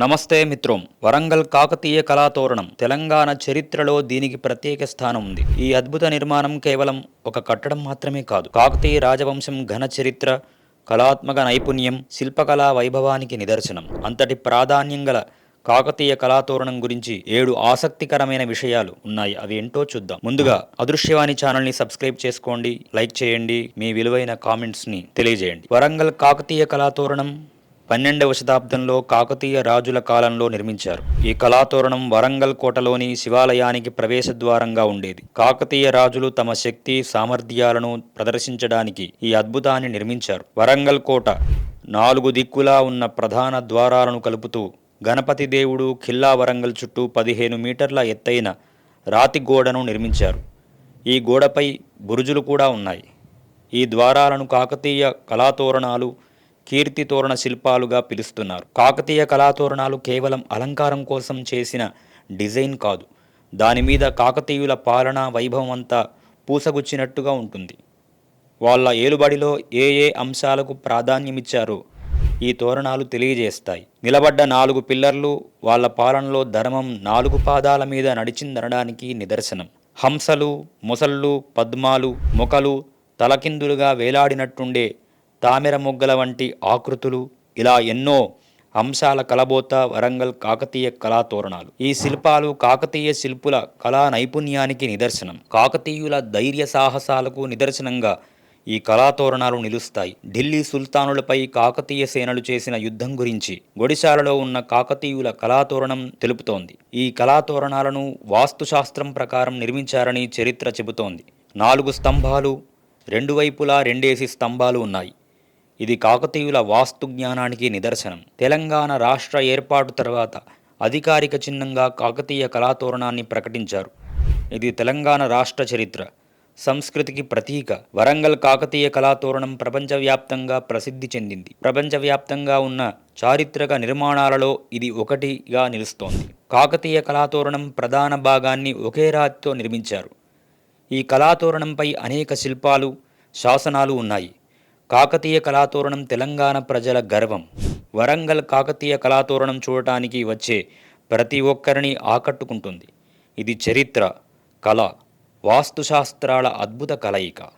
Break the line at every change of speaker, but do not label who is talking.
నమస్తే మిత్రం. వరంగల్ కాకతీయ కళాతోరణం తెలంగాణ చరిత్రలో దీనికి ప్రత్యేక స్థానం ఉంది. ఈ అద్భుత నిర్మాణం కేవలం ఒక కట్టడం మాత్రమే కాదు. కాకతీయ రాజవంశం ఘన చరిత్ర కళాత్మక నైపుణ్యం శిల్పకళా వైభవానికి నిదర్శనం. అంతటి ప్రాధాన్యం గల కాకతీయ కళాతోరణం గురించి ఏడు ఆసక్తికరమైన విషయాలు ఉన్నాయి. అవి ఏంటో చూద్దాం. ముందుగా అదృశ్యవాణి ఛానల్ని సబ్స్క్రైబ్ చేసుకోండి లైక్ చేయండి మీ విలువైన కామెంట్స్ని తెలియజేయండి. వరంగల్ కాకతీయ కళాతోరణం పన్నెండవ శతాబ్దంలో కాకతీయ రాజుల కాలంలో నిర్మించారు. ఈ కళాతోరణం వరంగల్ కోటలోని శివాలయానికి ప్రవేశద్వారంగా ఉండేది. కాకతీయ రాజులు తమ శక్తి సామర్థ్యాలను ప్రదర్శించడానికి ఈ అద్భుతాన్ని నిర్మించారు. వరంగల్ కోట నాలుగు దిక్కులా ఉన్న ప్రధాన ద్వారాలను కలుపుతూ గణపతి దేవుడు ఖిల్లా వరంగల్ చుట్టూ పదిహేను మీటర్ల ఎత్తైన రాతి గోడను నిర్మించారు. ఈ గోడపై బురుజులు కూడా ఉన్నాయి. ఈ ద్వారాలను కాకతీయ కళాతోరణాలు కీర్తి తోరణ శిల్పాలుగా పిలుస్తున్నారు. కాకతీయ కళాతోరణాలు కేవలం అలంకారం కోసం చేసిన డిజైన్ కాదు. దాని మీద కాకతీయుల పాలనా వైభవం అంతా పూసగుచ్చినట్టుగా ఉంటుంది. వాళ్ళ ఏలుబడిలో ఏ ఏ అంశాలకు ప్రాధాన్యమిచ్చారో ఈ తోరణాలు తెలియజేస్తాయి. నిలబడ్డ నాలుగు పిల్లర్లు వాళ్ళ పాలనలో ధర్మం నాలుగు పాదాల మీద నడిచిందనడానికి నిదర్శనం. హంసలు మొసళ్ళు పద్మాలు మొకలు తలకిందులుగా వేలాడినట్టుండే తామెర మొగ్గల వంటి ఆకృతులు ఇలా ఎన్నో అంశాల కలబోత వరంగల్ కాకతీయ కళాతోరణాలు ఈ శిల్పాలు కాకతీయ శిల్పుల కళా నైపుణ్యానికి నిదర్శనం. కాకతీయుల ధైర్య సాహసాలకు నిదర్శనంగా ఈ కళాతోరణాలు నిలుస్తాయి. ఢిల్లీ సుల్తానులపై కాకతీయ సేనలు చేసిన యుద్ధం గురించి ఒడిశాలలో ఉన్న కాకతీయుల కళాతోరణం తెలుపుతోంది. ఈ కళాతోరణాలను వాస్తుశాస్త్రం ప్రకారం నిర్మించారని చరిత్ర చెబుతోంది. నాలుగు స్తంభాలు రెండు వైపులా రెండేసి స్తంభాలు ఉన్నాయి. ఇది కాకతీయుల వాస్తు జ్ఞానానికి నిదర్శనం. తెలంగాణ రాష్ట్ర ఏర్పాటు తర్వాత అధికారిక చిహ్నంగా కాకతీయ కళాతోరణాన్ని ప్రకటించారు. ఇది తెలంగాణ రాష్ట్ర చరిత్ర. సంస్కృతికి ప్రతీక. వరంగల్ కాకతీయ కళాతోరణం ప్రపంచవ్యాప్తంగా ప్రసిద్ధి చెందింది. ప్రపంచవ్యాప్తంగా ఉన్న చారిత్రక నిర్మాణాలలో ఇది ఒకటిగా నిలుస్తోంది. కాకతీయ కళాతోరణం ప్రధాన భాగాన్ని ఒకే రాతితో నిర్మించారు. ఈ కళాతోరణంపై అనేక శిల్పాలు శాసనాలు ఉన్నాయి. కాకతీయ కళాతోరణం తెలంగాణ ప్రజల గర్వం. వరంగల్ కాకతీయ కళాతోరణం చూడటానికి వచ్చే ప్రతి ఒక్కరిని ఆకట్టుకుంటుంది. ఇది చరిత్ర కళ వాస్తుశాస్త్రాల అద్భుత కలయిక.